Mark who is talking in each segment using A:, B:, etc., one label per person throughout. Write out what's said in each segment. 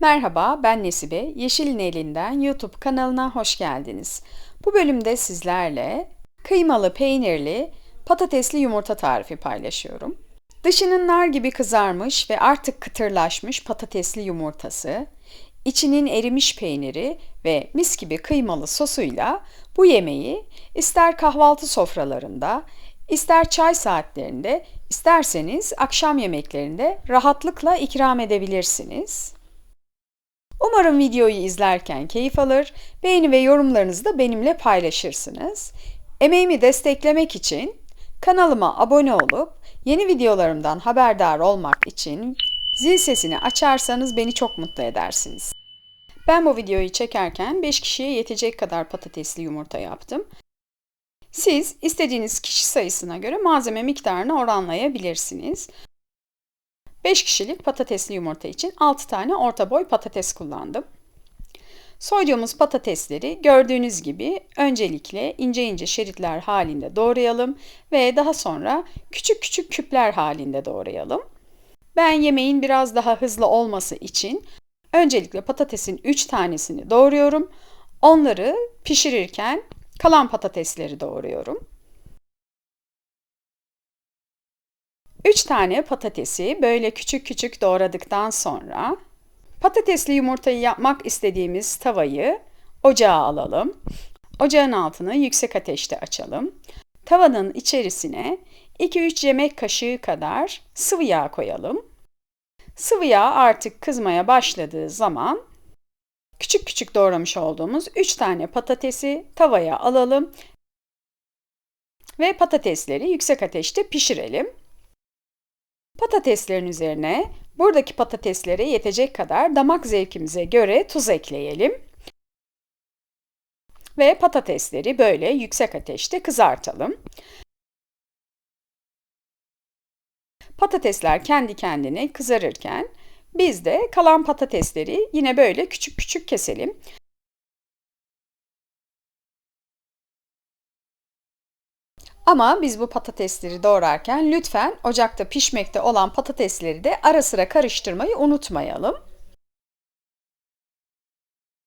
A: Merhaba, ben Nesibe. Yeşilin Elinden YouTube kanalına hoş geldiniz. Bu bölümde sizlerle kıymalı, peynirli, patatesli yumurta tarifi paylaşıyorum. Dışının nar gibi kızarmış ve artık kıtırlaşmış patatesli yumurtası, içinin erimiş peyniri ve mis gibi kıymalı sosuyla bu yemeği ister kahvaltı sofralarında, ister çay saatlerinde, isterseniz akşam yemeklerinde rahatlıkla ikram edebilirsiniz. Umarım videoyu izlerken keyif alır, beğeni ve yorumlarınızı da benimle paylaşırsınız. Emeğimi desteklemek için kanalıma abone olup yeni videolarımdan haberdar olmak için zil sesini açarsanız beni çok mutlu edersiniz. Ben bu videoyu çekerken 5 kişiye yetecek kadar patatesli yumurta yaptım. Siz istediğiniz kişi sayısına göre malzeme miktarını oranlayabilirsiniz. 5 kişilik patatesli yumurta için 6 tane orta boy patates kullandım. Soyduğumuz patatesleri gördüğünüz gibi öncelikle ince ince şeritler halinde doğrayalım ve daha sonra küçük küçük küpler halinde doğrayalım. Ben yemeğin biraz daha hızlı olması için öncelikle patatesin 3 tanesini doğruyorum. Onları pişirirken kalan patatesleri doğruyorum. 3 tane patatesi böyle küçük küçük doğradıktan sonra patatesli yumurtayı yapmak istediğimiz tavayı ocağa alalım. Ocağın altını yüksek ateşte açalım. Tavanın içerisine 2-3 yemek kaşığı kadar sıvı yağ koyalım. Sıvı yağ artık kızmaya başladığı zaman küçük küçük doğramış olduğumuz 3 tane patatesi tavaya alalım ve patatesleri yüksek ateşte pişirelim. Patateslerin üzerine buradaki patateslere yetecek kadar damak zevkimize göre tuz ekleyelim. Ve patatesleri böyle yüksek ateşte kızartalım. Patatesler kendi kendine kızarırken biz de kalan patatesleri yine böyle küçük küçük keselim. Ama biz bu patatesleri doğrarken lütfen ocakta pişmekte olan patatesleri de ara sıra karıştırmayı unutmayalım.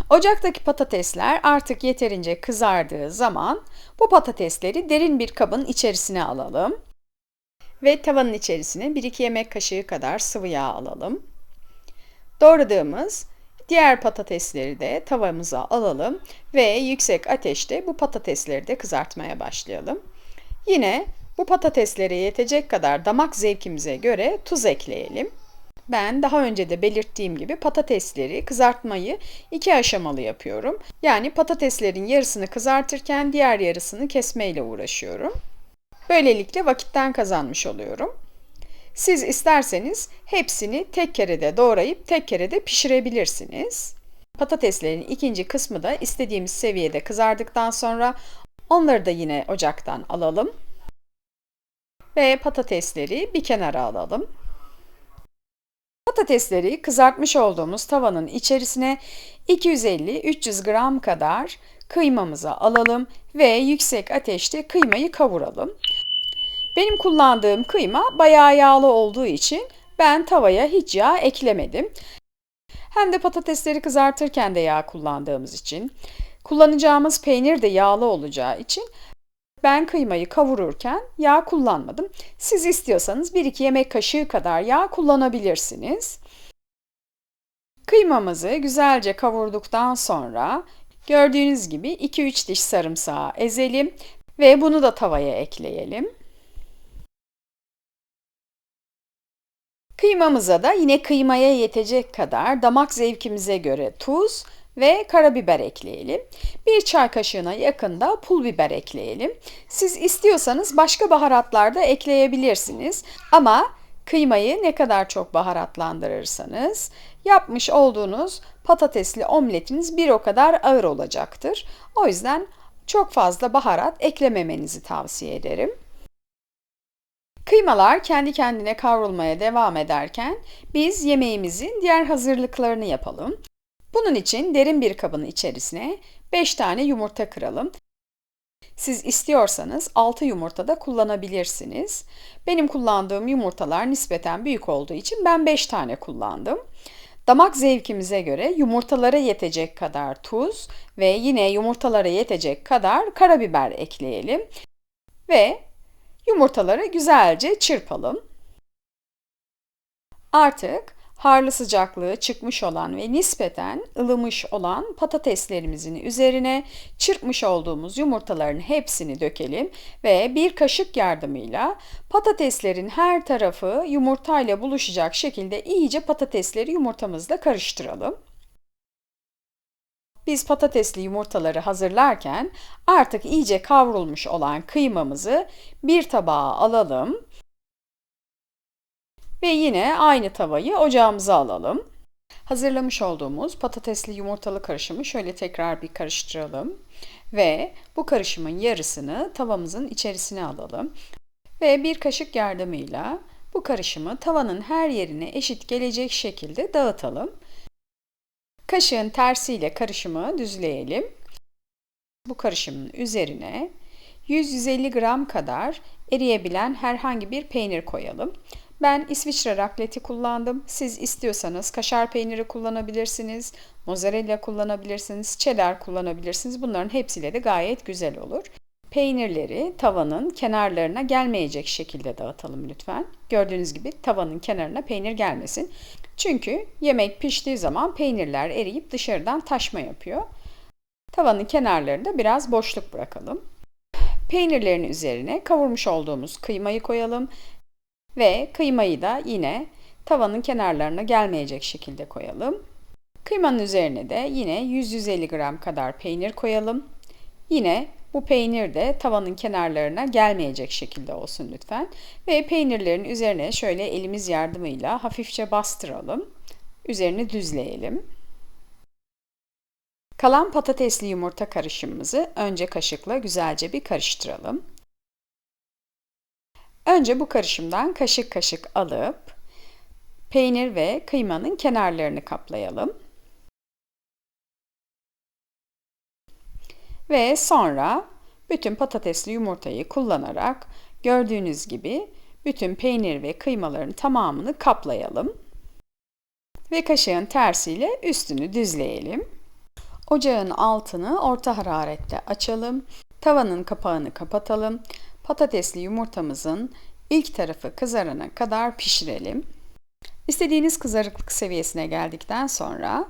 A: Ocaktaki patatesler artık yeterince kızardığı zaman bu patatesleri derin bir kabın içerisine alalım. Ve tavanın içerisine 1-2 yemek kaşığı kadar sıvı yağ alalım. Doğradığımız diğer patatesleri de tavamıza alalım ve yüksek ateşte bu patatesleri de kızartmaya başlayalım. Yine bu patateslere yetecek kadar damak zevkimize göre tuz ekleyelim. Ben daha önce de belirttiğim gibi patatesleri kızartmayı iki aşamalı yapıyorum. Yani patateslerin yarısını kızartırken diğer yarısını kesmeyle uğraşıyorum. Böylelikle vakitten kazanmış oluyorum. Siz isterseniz hepsini tek kerede doğrayıp tek kerede pişirebilirsiniz. Patateslerin ikinci kısmı da istediğimiz seviyede kızardıktan sonra Onları da yine ocaktan alalım. Ve patatesleri bir kenara alalım. Patatesleri kızartmış olduğumuz tavanın içerisine 250-300 gram kadar kıymamızı alalım ve yüksek ateşte kıymayı kavuralım. Benim kullandığım kıyma bayağı yağlı olduğu için ben tavaya hiç yağ eklemedim. Hem de patatesleri kızartırken de yağ kullandığımız için Kullanacağımız peynir de yağlı olacağı için ben kıymayı kavururken yağ kullanmadım. Siz istiyorsanız 1-2 yemek kaşığı kadar yağ kullanabilirsiniz. Kıymamızı güzelce kavurduktan sonra gördüğünüz gibi 2-3 diş sarımsağı ezelim ve bunu da tavaya ekleyelim. Kıymamıza da yine kıymaya yetecek kadar damak zevkimize göre tuz ve karabiber ekleyelim. Bir çay kaşığına yakında pul biber ekleyelim. Siz istiyorsanız başka baharatlar da ekleyebilirsiniz. Ama kıymayı ne kadar çok baharatlandırırsanız yapmış olduğunuz patatesli omletiniz bir o kadar ağır olacaktır. O yüzden çok fazla baharat eklememenizi tavsiye ederim. Kıymalar kendi kendine kavrulmaya devam ederken biz yemeğimizin diğer hazırlıklarını yapalım. Bunun için derin bir kabın içerisine 5 tane yumurta kıralım. Siz istiyorsanız 6 yumurta da kullanabilirsiniz. Benim kullandığım yumurtalar nispeten büyük olduğu için ben 5 tane kullandım. Damak zevkimize göre yumurtalara yetecek kadar tuz ve yine yumurtalara yetecek kadar karabiber ekleyelim ve yumurtaları güzelce çırpalım. Artık harlı sıcaklığı çıkmış olan ve nispeten ılımış olan patateslerimizin üzerine çırpmış olduğumuz yumurtaların hepsini dökelim ve bir kaşık yardımıyla patateslerin her tarafı yumurtayla buluşacak şekilde iyice patatesleri yumurtamızla karıştıralım. Biz patatesli yumurtaları hazırlarken artık iyice kavrulmuş olan kıymamızı bir tabağa alalım ve yine aynı tavayı ocağımıza alalım. Hazırlamış olduğumuz patatesli yumurtalı karışımı şöyle tekrar bir karıştıralım. Ve bu karışımın yarısını tavamızın içerisine alalım. Ve bir kaşık yardımıyla bu karışımı tavanın her yerine eşit gelecek şekilde dağıtalım. Kaşığın tersiyle karışımı düzleyelim. Bu karışımın üzerine 100-150 gram kadar eriyebilen herhangi bir peynir koyalım. Ben İsviçre rakleti kullandım. Siz istiyorsanız kaşar peyniri kullanabilirsiniz, mozzarella kullanabilirsiniz, cheddar kullanabilirsiniz. Bunların hepsiyle de gayet güzel olur. Peynirleri tavanın kenarlarına gelmeyecek şekilde dağıtalım lütfen. Gördüğünüz gibi tavanın kenarına peynir gelmesin. Çünkü yemek piştiği zaman peynirler eriyip dışarıdan taşma yapıyor. Tavanın kenarlarında biraz boşluk bırakalım. Peynirlerin üzerine kavurmuş olduğumuz kıymayı koyalım ve kıymayı da yine tavanın kenarlarına gelmeyecek şekilde koyalım. Kıymanın üzerine de yine 100-150 gram kadar peynir koyalım. Yine bu peynir de tavanın kenarlarına gelmeyecek şekilde olsun lütfen. Ve peynirlerin üzerine şöyle elimiz yardımıyla hafifçe bastıralım. Üzerini düzleyelim. Kalan patatesli yumurta karışımımızı önce kaşıkla güzelce bir karıştıralım. Önce bu karışımdan kaşık kaşık alıp peynir ve kıymanın kenarlarını kaplayalım. Ve sonra bütün patatesli yumurtayı kullanarak gördüğünüz gibi bütün peynir ve kıymaların tamamını kaplayalım. Ve kaşığın tersiyle üstünü düzleyelim. Ocağın altını orta hararette açalım. Tavanın kapağını kapatalım patatesli yumurtamızın ilk tarafı kızarana kadar pişirelim. İstediğiniz kızarıklık seviyesine geldikten sonra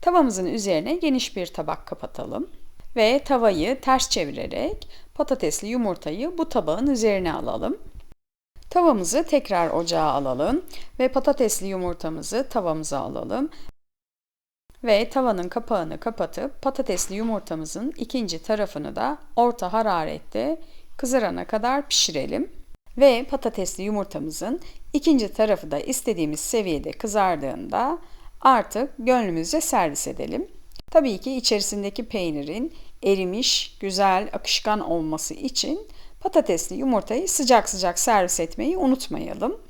A: tavamızın üzerine geniş bir tabak kapatalım ve tavayı ters çevirerek patatesli yumurtayı bu tabağın üzerine alalım. Tavamızı tekrar ocağa alalım ve patatesli yumurtamızı tavamıza alalım ve tavanın kapağını kapatıp patatesli yumurtamızın ikinci tarafını da orta hararette kızarana kadar pişirelim. Ve patatesli yumurtamızın ikinci tarafı da istediğimiz seviyede kızardığında artık gönlümüzce servis edelim. Tabii ki içerisindeki peynirin erimiş, güzel, akışkan olması için patatesli yumurtayı sıcak sıcak servis etmeyi unutmayalım.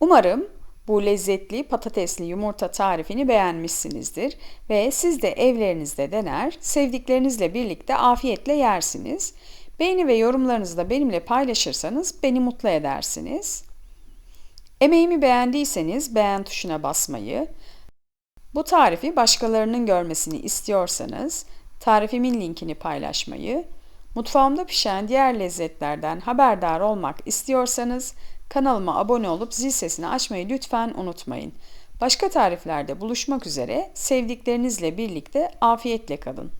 A: Umarım bu lezzetli patatesli yumurta tarifini beğenmişsinizdir ve siz de evlerinizde dener, sevdiklerinizle birlikte afiyetle yersiniz. Beğeni ve yorumlarınızı da benimle paylaşırsanız beni mutlu edersiniz. Emeğimi beğendiyseniz beğen tuşuna basmayı, bu tarifi başkalarının görmesini istiyorsanız tarifimin linkini paylaşmayı, mutfağımda pişen diğer lezzetlerden haberdar olmak istiyorsanız kanalıma abone olup zil sesini açmayı lütfen unutmayın. Başka tariflerde buluşmak üzere sevdiklerinizle birlikte afiyetle kalın.